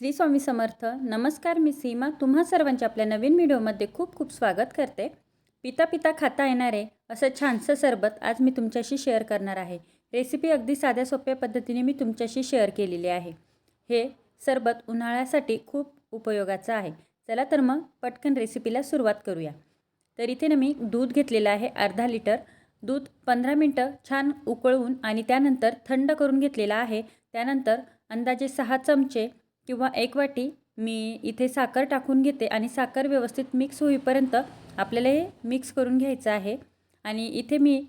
श्री स्वामी समर्थ नमस्कार मी सीमा. तुम्हा सर्वांचे आपल्या नवीन व्हिडिओमध्ये खूप खूप स्वागत करते. पिता पिता खाता येणारे असं छानसं सरबत आज मी तुमच्याशी शेअर करणार आहे. रेसिपी अगदी साध्या सोप्या पद्धतीने मी तुमच्याशी शेअर केलेली आहे. हे सरबत उन्हाळ्यासाठी खूप उपयोगाचं आहे. चला तर मग पटकन रेसिपीला सुरुवात करूया. तर इथे ना मी दूध घेतलेलं आहे अर्धा लिटर. दूध पंधरा मिनटं छान उकळवून आणि त्यानंतर थंड करून घेतलेलं आहे. त्यानंतर अंदाजे सहा चमचे किंवा एक वाटी मी इथे साखर टाकून घेते आणि साखर व्यवस्थित मिक्स होईपर्यंत आपल्याला हे मिक्स करून घ्यायचं आहे. आणि इथे मी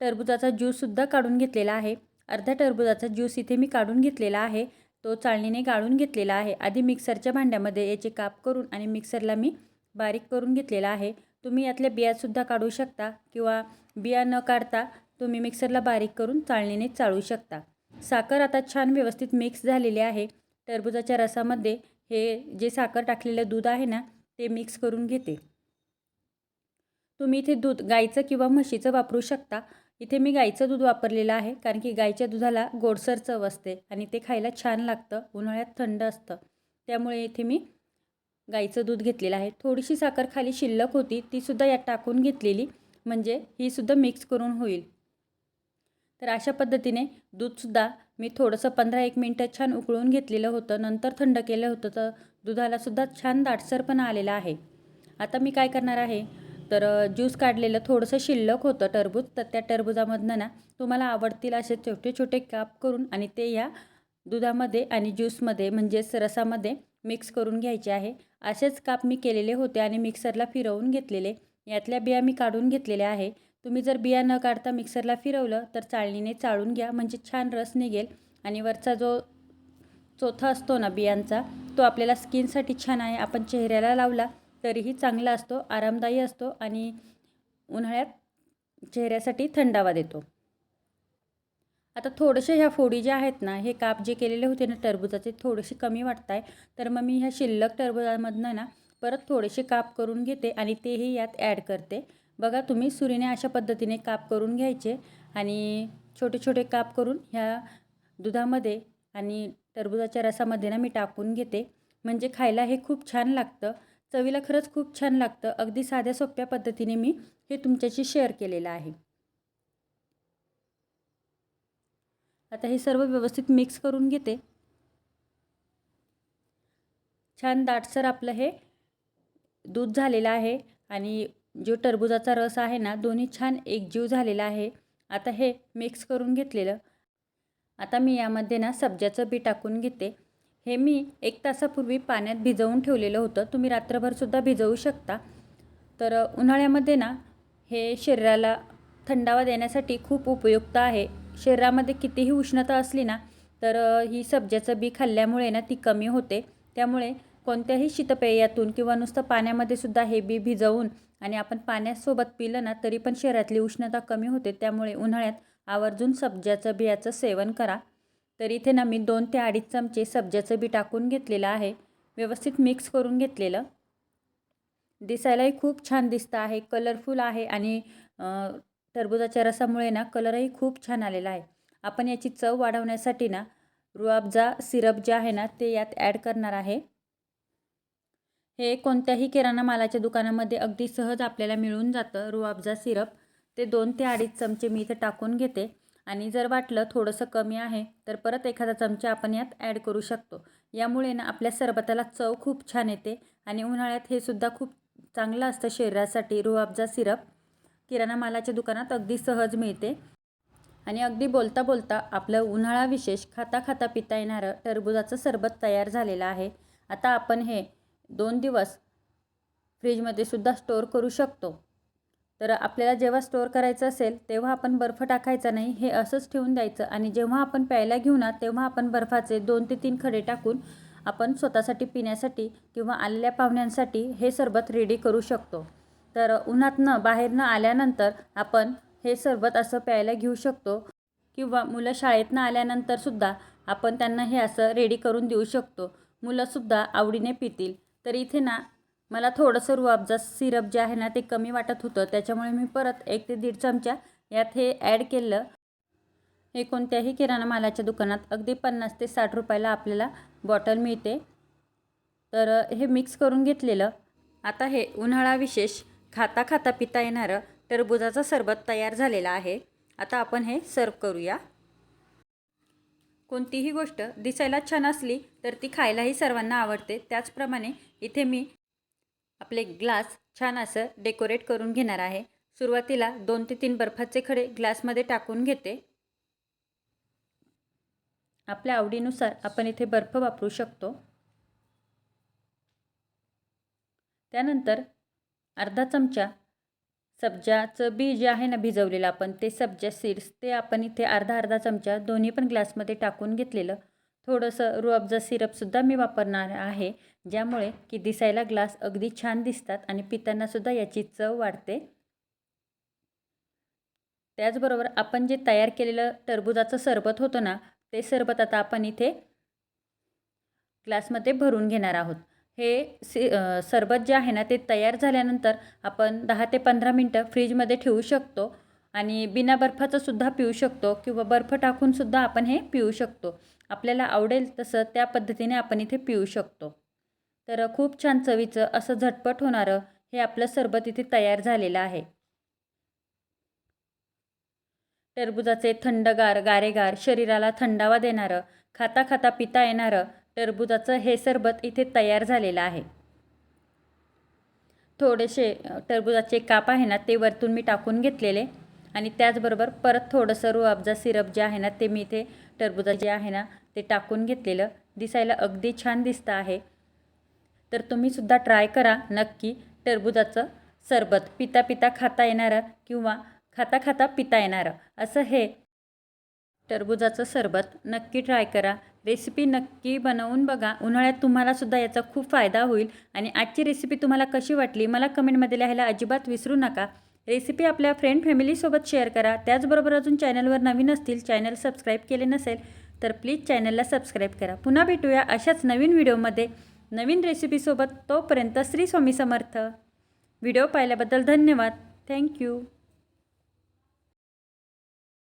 टरबुजाचा ज्यूससुद्धा काढून घेतलेला आहे. अर्ध्या टरबुजाचा ज्यूस इथे मी काढून घेतलेला आहे. तो चाळणीने गाळून घेतलेला आहे. आधी मिक्सरच्या भांड्यामध्ये याचे काप करून आणि मिक्सरला मी बारीक करून घेतलेला आहे. तुम्ही यातल्या बियासुद्धा काढू शकता किंवा बिया न काढता तुम्ही मिक्सरला बारीक करून चाळणीने चाळू शकता. साखर आता छान व्यवस्थित मिक्स झालेली आहे. टरबुजाच्या रसामध्ये हे जे साखर टाकलेलं दूध आहे ना ते मिक्स करून घेते. तुम्ही इथे दूध गाईचं किंवा म्हशीचं वापरू शकता. इथे मी गाईचं दूध वापरलेलं आहे कारण की गाईच्या दुधाला गोडसर चव असते आणि ते खायला छान लागतं उन्हाळ्यात थंड असतं. त्यामुळे इथे मी गाईचं दूध घेतलेलं आहे. थोडीशी साखर खाली शिल्लक होती तीसुद्धा यात टाकून घेतलेली म्हणजे ही सुद्धा मिक्स करून होईल. तर अशा पद्धतीने दूधसुद्धा मी थोडंसं पंधरा एक मिनटं छान उकळून घेतलेलं होतं. नंतर थंड केलं होतं. तर दुधालासुद्धा छान दाटसरपणा आलेला आहे. आता मी काय करणार आहे? तर ज्यूस काढलेलं थोडंसं शिल्लक होतं टरबूज. तर त्या टरबुजामधनं ना तुम्हाला आवडतील असे छोटे छोटे काप करून आणि ते या दुधामध्ये आणि ज्यूसमध्ये म्हणजेच रसामध्ये मिक्स करून घ्यायचे आहे. असेच काप मी केलेले होते आणि मिक्सरला फिरवून घेतलेले. यातल्या बिया मी काढून घेतलेल्या आहे. तुम्ही जर बिया न काढता मिक्सरला फिरवलं तर चाळणीने चाळून घ्या. म्हणजे छान रस निघेल आणि वरचा जो चोथा असतो ना बियांचा तो आपल्याला स्किनसाठी छान आहे. आपण चेहऱ्याला लावला तरीही चांगला असतो आरामदायी असतो आणि उन्हाळ्यात चेहऱ्यासाठी थंडावा देतो. आता थोडेसे ह्या फोडी ज्या आहेत ना हे काप जे केलेले होते ना टरबुजाचे थोडेसे कमी वाटत आहे तर मग मी ह्या शिल्लक टरबुजामधनं ना परत थोडेसे काप करून घेते आणि तेही यात ॲड करते. बघा तुम्ही सुरीने अशा पद्धतीने काप करून घ्यायचे आणि छोटे छोटे काप करून ह्या दुधामध्ये आणि टरबुजाच्या रसामध्ये ना मी टाकून घेते. म्हणजे खायला हे खूप छान लागतं. चवीला खरंच खूप छान लागतं. अगदी साध्या सोप्या पद्धतीने मी हे तुमच्याशी शेअर केलेलं आहे. आता हे सर्व व्यवस्थित मिक्स करून घेते. छान दाटसर आपलं हे दूध झालेलं आहे आणि जो टरबुजाचा रस आहे ना दोन्ही छान एकजीव झालेला आहे. आता हे मिक्स करून घेतलेलं. आता मी यामध्ये ना सब्जाचं बी टाकून घेते. हे मी एक तासापूर्वी पाण्यात भिजवून ठेवलेलं होतं. तुम्ही रात्रभरसुद्धा भिजवू शकता. तर उन्हाळ्यामध्ये ना हे शरीराला थंडावा देण्यासाठी खूप उपयुक्त आहे. शरीरामध्ये कितीही उष्णता असली ना तर ही सब्जाचं बी खाल्ल्यामुळे ना ती कमी होते. त्यामुळे कोणत्याही शीतपेयातून किंवा नुसतं पाण्यामध्ये सुद्धा हे बी भिजवून आणि आपण पाण्यासोबत पिलं ना तरी पण शरीरातली उष्णता कमी होते. त्यामुळे उन्हाळ्यात आवर्जून सब्ज्याचं बियाचं सेवन करा. तर इथे ना मी दोन ते अडीच चमचे सब्ज्याचं बी टाकून घेतलेलं आहे. व्यवस्थित मिक्स करून घेतलेलं. दिसायलाही खूप छान दिसतं आहे कलरफुल आहे आणि टरबुजाच्या रसामुळे ना कलरही खूप छान आलेला आहे. आपण याची चव वाढवण्यासाठी ना रुआबजा सिरप जे आहे ना ते यात ॲड करणार आहे. हे कोणत्याही किराणा मालाच्या दुकानामध्ये अगदी सहज आपल्याला मिळून जातं. रुआबजा सिरप. ते दोन ते अडीच चमचे मी इथं टाकून घेते. आणि जर वाटलं थोडंसं कमी आहे तर परत एखादा चमचा आपण यात ॲड करू शकतो. यामुळे ना आपल्या सरबताला चव खूप छान येते. आणि उन्हाळ्यात हे सुद्धा खूप चांगलं असतं शरीरासाठी. रुआबजा सिरप किराणा मालाच्या दुकानात अगदी सहज मिळते. आणि अगदी बोलता बोलता आपलं उन्हाळा विशेष खाता खाता पिता येणारं टरबुजाचं सरबत तयार झालेलं आहे. आता आपण हे दोन दिवस फ्रीजमध्ये सुद्धा स्टोअर करू शकतो. तर आपल्याला जेव्हा स्टोअर करायचं असेल तेव्हा आपण बर्फ टाकायचा नाही हे असंच ठेवून द्यायचं. आणि जेव्हा आपण प्यायला घेऊ ना तेव्हा आपण बर्फाचे दोन ते तीन खडे टाकून आपण स्वतःसाठी पिण्यासाठी किंवा आलेल्या पाहुण्यांसाठी हे सरबत रेडी करू शकतो. तर उन्हातनं बाहेरनं आल्यानंतर आपण हे सरबत असं प्यायला घेऊ शकतो. किंवा मुलं शाळेतनं आल्यानंतरसुद्धा आपण त्यांना हे असं रेडी करून देऊ शकतो. मुलंसुद्धा आवडीने पितील. तर इथे ना मला थोडंसं रुआबजा सिरप जे आहे ना ते कमी वाटत होतं. त्याच्यामुळे मी परत एक ते दीड चमचा यात हे ॲड केलं. हे कोणत्याही किराणा मालाच्या दुकानात अगदी पन्नास ते साठ रुपयाला आपल्याला बॉटल मिळते. तर हे मिक्स करून घेतलेलं. आता हे उन्हाळा विशेष खाता खाता पिता येणारं टरबुजाचं सरबत तयार झालेलं आहे. आता आपण हे सर्व करूया. कोणतीही गोष्ट दिसायला छान असली तर ती खायलाही सर्वांना आवडते. त्याचप्रमाणे इथे मी आपले ग्लास छान असं डेकोरेट करून घेणार आहे. सुरुवातीला दोन ते तीन बर्फाचे खडे ग्लासमध्ये टाकून घेते. आपल्या आवडीनुसार आपण इथे बर्फ वापरू शकतो. त्यानंतर अर्धा चमचा सब्जाचं बी जे आहे ना भिजवलेलं आपण ते सब्जा सीड्स ते आपण इथे अर्धा अर्धा चमचा दोन्ही पण ग्लासमध्ये टाकून घेतलेलं. थोडंसं रुअबजा सिरपसुद्धा मी वापरणार आहे ज्यामुळे की दिसायला ग्लास अगदी छान दिसतात आणि पितांनासुद्धा याची चव वाढते. त्याचबरोबर आपण जे तयार केलेलं टरबुजाचं सरबत होतं ना ते सरबत आता आपण इथे ग्लासमध्ये भरून घेणार आहोत. हे सी सरबत जे आहे ना ते तयार झाल्यानंतर आपण दहा ते पंधरा मिनटं फ्रीजमध्ये ठेवू शकतो आणि बिना बर्फाचं सुद्धा पिऊ शकतो किंवा बर्फ टाकूनसुद्धा आपण हे पिऊ शकतो. आपल्याला आवडेल तसं त्या पद्धतीने आपण इथे पिऊ शकतो. तर खूप छान चवीचं असं झटपट होणारं हे आपलं सरबत इथे तयार झालेलं आहे. टरबुजाचे थंडगार गारेगार शरीराला थंडावा देणारं खाता खाता पिता येणारं टरबुजाचं हे सरबत इथे तयार झालेलं आहे. थोडेसे टरबुजाचे काप आहे ना ते वरतून मी टाकून घेतलेले. आणि त्याचबरोबर परत थोडंसं रुअबजा सिरप जे आहे ना ते मी इथे टरबुजा जे आहे ना ते टाकून घेतलेलं. दिसायला अगदी छान दिसतं आहे. तर तुम्हीसुद्धा ट्राय करा नक्की टरबुजाचं सरबत. पिता पिता खाता येणारं किंवा खाता खाता पिता येणारं. असं हे टरबुजाचं सरबत नक्की ट्राय करा. रेसिपी नक्की बनवून बघा. उन्हाळ्यात तुम्हालासुद्धा याचा खूप फायदा होईल. आणि आजची रेसिपी तुम्हाला कशी वाटली मला कमेंटमध्ये लिहायला अजिबात विसरू नका. रेसिपी आपल्या फ्रेंड फॅमिलीसोबत शेअर करा. त्याचबरोबर अजून चॅनलवर नवीन असतील चॅनल सबस्क्राईब केले नसेल तर प्लीज चॅनलला सबस्क्राईब करा. पुन्हा भेटूया अशाच नवीन व्हिडिओमध्ये नवीन रेसिपीसोबत तोपर्यंत श्री स्वामी समर्थ. व्हिडिओ पाहिल्याबद्दल धन्यवाद. थँक्यू